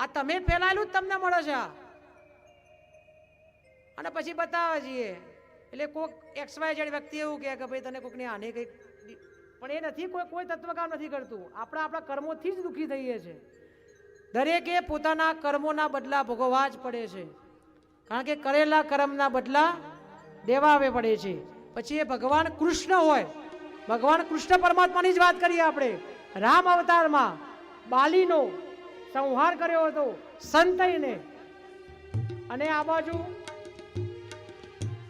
આ તમે ફેલાયેલું જ તમને મળે છે. અને પછી બતાવે છીએ એટલે કોઈક એક્સ વાય જેડ વ્યક્તિ એવું કહે કે ભાઈ, તને કોઈકની આને કંઈક પણ એ નથી, કોઈ કોઈ તત્વકામ નથી કરતું. આપણા આપણા કર્મોથી જ દુઃખી થઈએ છે. દરેકે પોતાના કર્મોના બદલા ભોગવવા જ પડે છે. કારણ કે કરેલા કર્મના બદલા દેવાવે પડે છે. પછી એ ભગવાન કૃષ્ણ હોય. ભગવાન કૃષ્ણ પરમાત્માની જ વાત કરીએ આપણે. રામ અવતારમાં બાલીનો સંહાર કર્યો હતો સંતઈને. અને આ બાજુ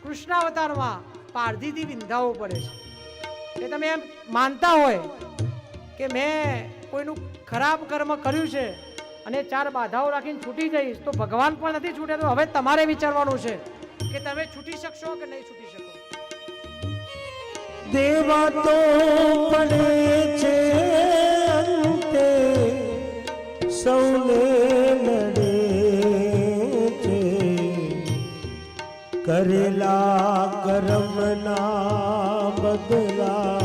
કૃષ્ણાવતારમાં પારધીથી વિંધાવો પડે છે. એ તમે એમ માનતા હોય કે મેં કોઈનું ખરાબ કર્મ કર્યું છે અને ચાર બાધાઓ રાખીને છૂટી જઈશ, તો ભગવાન પણ નથી છૂટે, તો હવે તમારે વિચારવાનું છે કે તમે છૂટી શકશો કે નહીં છૂટી શકો? દેવા તો સૌને નડે છે. કરેલા કર્મના બદલા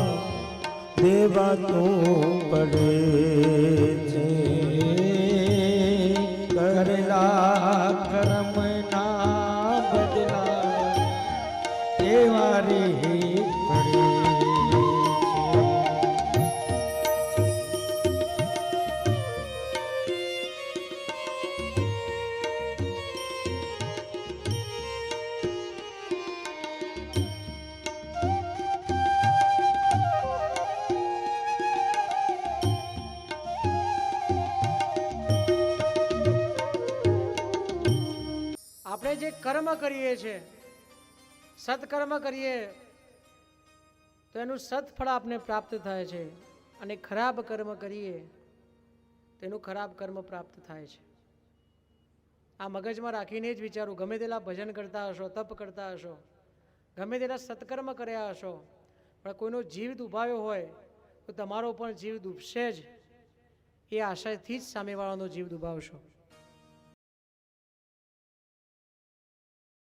દેવા તો પડે છે. કરેલા કર્મના બદલા દેવારી પડે જે કર્મ કરીએ છીએ સત્કર્મ કરીએ, તો એનું સત્ફળ આપને પ્રાપ્ત થાય છે અને ખરાબ કર્મ કરીએ તેનું ખરાબ કર્મ પ્રાપ્ત થાય છે. આ મગજમાં રાખીને જ વિચારું, ગમે તેલા ભજન કરતા હશો, તપ કરતા હશો, ગમે તેલા સત્કર્મ કર્યા હશો, પણ કોઈનો જીવ દુભાવ્યો હોય, તો તમારો પણ જીવ દુભશે જ. એ આશયથી જ સામેવાળાનો જીવ દુભાવશો.